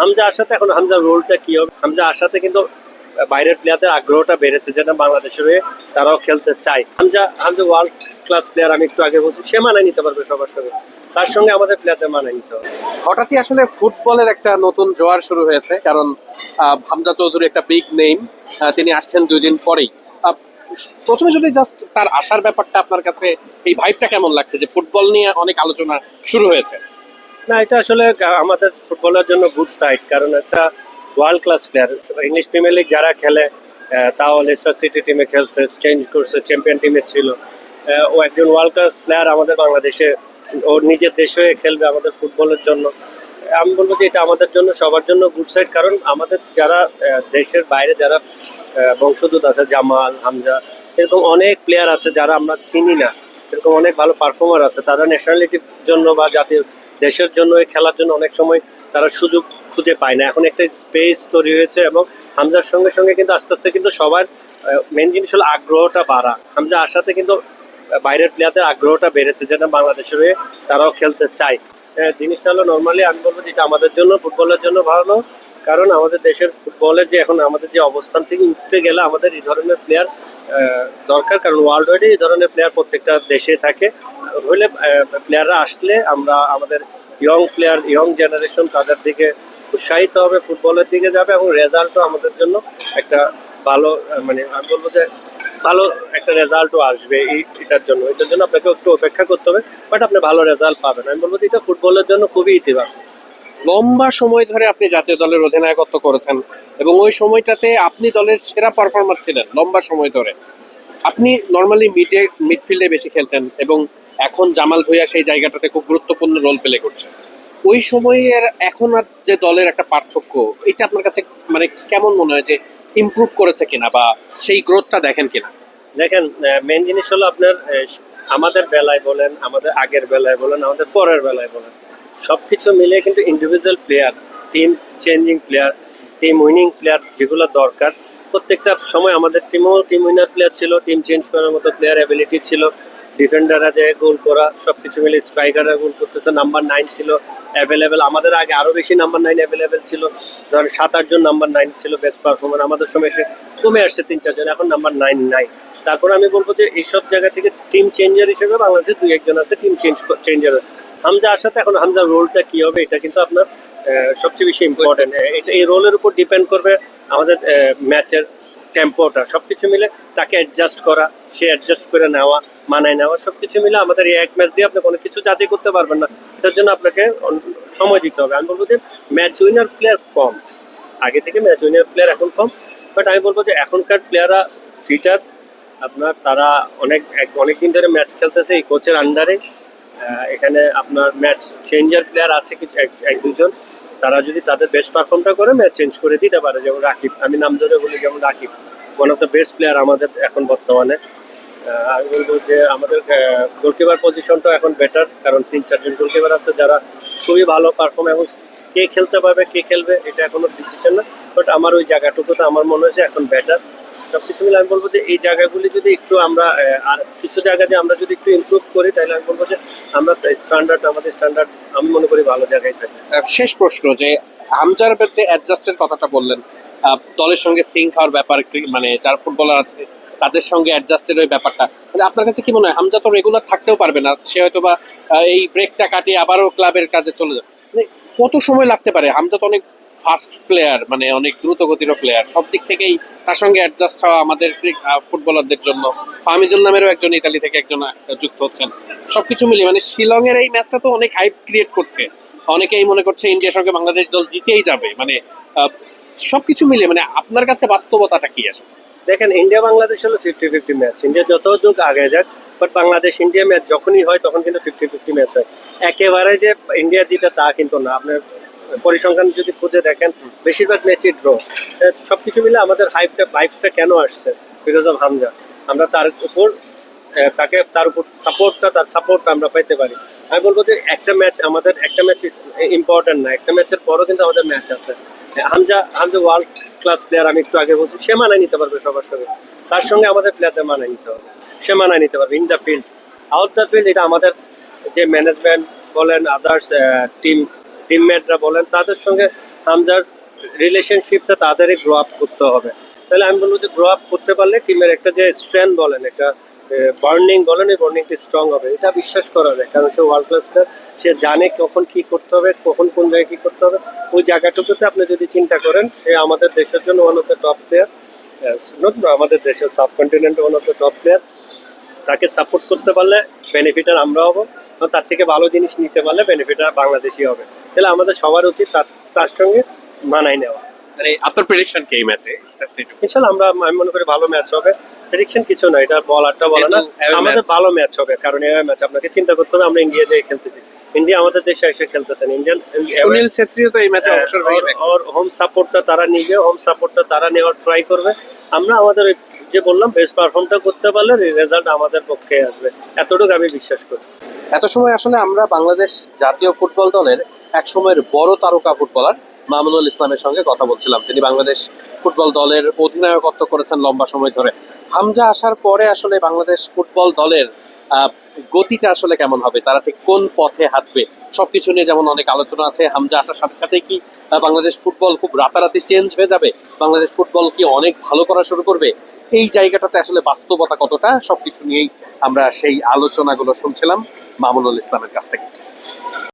হামজা আসাতে এখন হামজার রোলটা কি হবে? হামজা আসাতে কিন্তু বাইরের প্লেয়ারদের আগ্রহটা বেড়েছে, যেটা বাংলাদেশের হয়ে তারাও খেলতে চায়। Hamza Hamza world class player আমি একটু আগে বলছি, সে মানায় নিতে পারবে সবার সঙ্গে। তার সঙ্গে আমাদের প্লেয়ারদের মানায় নিতে হবে। হঠাৎই আসলে ফুটবলের একটা নতুন জোয়ার শুরু হয়েছে, কারণ হামজা চৌধুরী একটা বিগ নেম তিনি আসছেন দুই দিন পরেই। প্রথমে যদি জাস্ট তার আসার ব্যাপারটা আপনার কাছে, এই ভাইবটা কেমন লাগছে যে ফুটবল নিয়ে অনেক আলোচনা শুরু হয়েছে? না, এটা আসলে আমাদের ফুটবলের জন্য গুড সাইড কারণ একটা world class player English Premier League যারা খেলে তাও লেস্টার সিটি টিমে খেলছে চেঞ্জ করছে চ্যাম্পিয়ন টিমে ছিল। ও একজন ওয়ার্ল্ড ক্লাস প্লেয়ার আমাদের বাংলাদেশে, ও নিজের দেশ হয়ে খেলবে আমাদের ফুটবলের জন্য। আমি বলব যে এটা আমাদের জন্য, সবার জন্য গুড সাইড কারণ আমাদের যারা দেশের বাইরে যারা বংশদূত আছে, জামাল, হামজা, এরকম অনেক প্লেয়ার আছে যারা আমরা চিনি না। এরকম অনেক ভালো পারফর্মার আছে, তারা ন্যাশনালিটির জন্য বা জাতীয় দেশের জন্য, এই খেলার জন্য অনেক সময় তারা সুযোগ খুঁজে পায় না। এখন একটা স্পেস তৈরি হয়েছে এবং হামজার সঙ্গে সঙ্গে কিন্তু আস্তে আস্তে কিন্তু সবার মেন জিনিস হলো আগ্রহটা বাড়া। হামজা আসাতে কিন্তু বাইরের প্লেয়ারদের আগ্রহটা বেড়েছে যেটা বাংলাদেশের হয়ে তারাও খেলতে চায়। জিনিসটা হলো নর্মালি আমি বলব যেটা আমাদের জন্য ফুটবলের জন্য ভালো। কারণ আমাদের দেশের ফুটবলের যে এখন আমাদের যে অবস্থান থেকে উঠতে গেলে আমাদের এই ধরনের প্লেয়ার দরকার। কারণ ওয়ার্ল্ড ওয়াইডে এই ধরনের প্লেয়ার প্রত্যেকটা দেশে থাকে। হলে প্লেয়াররা আসলে আমরা আমাদের ইয়ং প্লেয়ার ইয়ং জেনারেশন তাদের দিকে উৎসাহিত হবে, ফুটবলের দিকে যাবে এবং রেজাল্টও আমাদের জন্য একটা ভালো মানে আমি বলব যে ভালো একটা রেজাল্টও আসবে এই, এটার জন্য। এটার জন্য আপনাকে একটু অপেক্ষা করতে হবে বাট আপনি ভালো রেজাল্ট পাবেন। আমি বলব যে এটা ফুটবলের জন্য খুবই ইতিবাচক। লম্বা সময় ধরে আপনি জাতীয় দলের অধিনায়কত্ব করেছেন এবং ওই সময়টাতে আপনি দলের সেরা পারফর্মার ছিলেন, লম্বা সময় ধরে। আপনি নর্মালি মিডে মিডফিল্ডে বেশি খেলতেন এবং এখন জামাল ভুইয়া সেই জায়গাটাতে খুব গুরুত্বপূর্ণ রোল প্লে করছে। ওই সময়ের এখন আর যে দলের একটা পার্থক্য, এটা আপনার কাছে মানে কেমন মনে হয় যে ইমপ্রুভ করেছে কিনা বা সেই গ্রোথটা দেখেন কিনা? দেখেন মেন জিনিস হলো আপনার আমাদের বেলায় বলেন, আমাদের আগের বেলায় বলেন, আমাদের পরের বেলায় বলেন সব কিছু মিলে কিন্তু individual player team changing player team winning player যেগুলো দরকার, প্রত্যেকটা সময় আমাদের টিমও টিম উইনার প্লেয়ার ছিল টিম চেঞ্জ করার মতো প্লেয়ার অ্যাবিলিটি ছিল ডিফেন্ডাররা যে গোল করা সব কিছু মিলে স্ট্রাইকাররা গোল করতেছে। নাম্বার নাইন ছিল অ্যাভেলেবেল আমাদের আগে আরও বেশি নাম্বার নাইন অ্যাভেলেবেল ছিল। ধরেন সাত আটজন নাম্বার নাইন ছিল বেস্ট পারফর্মার আমাদের সময় এসে কমে আসছে তিন চারজন এখন নাম্বার নাইন নাই। তারপর আমি বলব যে এইসব জায়গা থেকে টিম চেঞ্জার হিসেবে বাংলাদেশে দুই একজন আছে টিম চেঞ্জ চেঞ্জার হামজা আসাতে এখন হামজার রোলটা কী হবে, এটা কিন্তু আপনার সবচেয়ে বেশি ইম্পর্টেন্ট এটা, এই রোলের উপর ডিপেন্ড করবে আমাদের ম্যাচের টেম্পোটা সব কিছু মিলে তাকে অ্যাডজাস্ট করা, সে অ্যাডজাস্ট করে নেওয়া। মানায় নেওয়া সব কিছু মিলে আমাদের এই এক ম্যাচ দিয়ে আপনি কোনো কিছু যাচাই করতে পারবেন না। এটার জন্য আপনাকে সময় দিতে হবে। আমি বলব যে ম্যাচ উইনার প্লেয়ার কম। আগে থেকে ম্যাচ উইনার প্লেয়ার এখন কম। বাট আমি বলব যে এখনকার প্লেয়াররা ফিটার। আপনার তারা অনেক অনেক দিন ধরে ম্যাচ খেলতেছে এই কোচের আন্ডারে। এখানে আপনার ম্যাচ চেঞ্জার প্লেয়ার আছে কিছু, এক দুজন। তারা যদি তাদের বেস্ট পারফর্মটা করে, ম্যাচ চেঞ্জ করে দিতে পারে। যেমন রাকিব। আমি নাম ধরে বলি যেমন Rakib. One of the best player আমাদের এখন বর্তমানে। আমি বলব যে আমাদের গোলকিপার পজিশনটা এখন বেটার কারণ তিন, চারজন গোলকিপার আছে যারা খুবই ভালো পারফর্ম এবং কে খেলতে পারবে, কে খেলবে, এটা এখনও ডিসিশন না। বাট আমার ওই জায়গাটুকুতে আমার মনে হয়েছে এখন বেটার সবকিছু মিলে আমি বলব যে এই জায়গাগুলি যদি একটু আমরা আর কিছু জায়গা যে আমরা যদি একটু ইমপ্রুভ করি, তাহলে আমি বলব যে আমরা স্ট্যান্ডার্ড আমাদের স্ট্যান্ডার্ড আমি মনে করি ভালো জায়গায় থাকি শেষ প্রশ্ন যে হামজার যে অ্যাডজাস্টের কথাটা বললেন দলের সঙ্গে সিঙ্ক হওয়ার ব্যাপার মানে যারা ফুটবলার আছে তাদের সঙ্গে অ্যাডজাস্টের ওই ব্যাপারটা। মানে আপনার কাছে কি মনে হয়, হামজা তো রেগুলার থাকতেও পারবে না, সে হয়তো বা এই ব্রেকটা কাটিয়ে আবারও ক্লাবের কাজে চলে যাবে। মানে কত সময় লাগতে পারে? হামজা তো অনেক ফাস্ট প্লেয়ার মানে অনেক দ্রুত গতির প্লেয়ার সব দিক থেকেই তার সঙ্গে অ্যাডজাস্ট হওয়া আমাদের ফুটবলারদের জন্য। ফাহমিদুল নামেরও একজন ইতালি থেকে একজন যুক্ত হচ্ছেন। সবকিছু মিলিয়ে মানে শিলংয়ের এই ম্যাচটা তো অনেক হাইপ ক্রিয়েট করছে। অনেকেই মনে করছে ইন্ডিয়ার সঙ্গে বাংলাদেশ দল জিতেই যাবে। মানে সবকিছু মিলিয়ে মানে আপনার কাছে বাস্তবতাটা কি আসবে দেখেন ইন্ডিয়া বাংলাদেশ হলো ফিফটি ফিফটি ম্যাচ ইন্ডিয়া যত দূর আগে যাক বাট বাংলাদেশ ইন্ডিয়া ম্যাচ যখনই হয়, তখন কিন্তু ফিফটি ফিফটি ম্যাচ হয়। একেবারে যে ইন্ডিয়া জিতে তা কিন্তু না। আপনার পরিসংখ্যান যদি খুঁজে দেখেন, বেশিরভাগ ম্যাচই ড্র সব কিছু মিলে আমাদের হাইপটা ভাইবসটা কেন আসছে? Because of Hamza. আমরা তার উপর তাকে, তার উপর সাপোর্টটা তার সাপোর্টটা আমরা পাইতে পারি। আমি বলব যে একটা ম্যাচ আমাদের, একটা ম্যাচ ইম্পর্টেন্ট না। একটা ম্যাচের পরও কিন্তু আমাদের ম্যাচ আছে। Hamza Hamza world class player আমি একটু আগে বলছি, সে মানায় নিতে পারবে সবার সঙ্গে। তার সঙ্গে আমাদের প্লেয়ারদের মানায় নিতে হবে। সে মানায় নিতে পারবে in the field out the field এটা আমাদের যে ম্যানেজমেন্ট বলেন আদার্স টিম টিমমেটরা বলেন, তাদের সঙ্গে হামজার রিলেশনশিপটা তাদেরই গ্রো আপ করতে হবে। তাহলে আমি বলব যে গ্রো আপ করতে পারলে টিমের একটা যে স্ট্রেংথ বলেন, একটা বার্নিং বলেন এই বার্নিংটি স্ট্রং হবে এটা বিশ্বাস করা যায় কারণ সে ওয়ার্ল্ড ক্লাস প্লেয়ার সে জানে কখন কি করতে হবে কখন কোন জায়গায় কি করতে হবে ওই জায়গাটুকুতে আপনি যদি চিন্তা করেন সে আমাদের দেশের জন্য one of the top player not আমাদের দেশের subcontinent one of the top player তাকে সাপোর্ট করতে পারলে বেনিফিটার আমরা হব এবং তার থেকে ভালো জিনিস নিতে পারলে বেনিফিটার বাংলাদেশি হবে তাহলে আমাদের সবার উচিত তার তার সঙ্গে মানায় নেওয়া। মানে আপনার প্রেডিকশন কি এই ম্যাচে ইনশাল্লাহ আমরা আমি মনে করি ভালো ম্যাচ হবে। প্রেডিকশন কিছু না এটা বলারটা বলে না। আমাদের ভালো ম্যাচ হবে কারণ এভাবে ম্যাচ আপনাকে চিন্তা করতে হবে আমরা ইন্ডিয়া যেয়ে খেলতেছি। ইন্ডিয়া আমাদের দেশে এসে খেলতেছেন ইন্ডিয়ান সুনীল ছেত্রীও তো এই ম্যাচে অবসর হয়ে ওর হোম সাপোর্টটা তারা নিবে হোম সাপোর্টটা তারা নেওয়ার ট্রাই করবে। আমরা আমাদের যে বললাম বেস্ট পারফর্মটা করতে পারলে রেজাল্ট আমাদের পক্ষে আসবে। এতটুকু আমি বিশ্বাস করি। এত সময় আসলে আমরা বাংলাদেশ জাতীয় ফুটবল দলের এক সময়ের বড় তারকা ফুটবলার মামুনুল ইসলামের সঙ্গে কথা বলছিলাম। তিনি বাংলাদেশ ফুটবল দলের অধিনায়কত্ব করেছেন লম্বা সময় ধরে। হামজা আসার পরে আসলে বাংলাদেশ ফুটবল দলের গতিটা আসলে কেমন হবে? তারা ঠিক কোন পথে হাঁটবে? সবকিছু নিয়ে যেমন অনেক আলোচনা আছে, হামজা আসার সাথে সাথে কি বাংলাদেশ ফুটবল খুব রাতারাতি চেঞ্জ হয়ে যাবে? বাংলাদেশ ফুটবল কি অনেক ভালো করা শুরু করবে? এই জায়গাটাতে আসলে বাস্তবতা কতটা? সবকিছু নিয়েই আমরা সেই আলোচনাগুলো শুনছিলাম মামুনুল ইসলামের কাছ থেকে।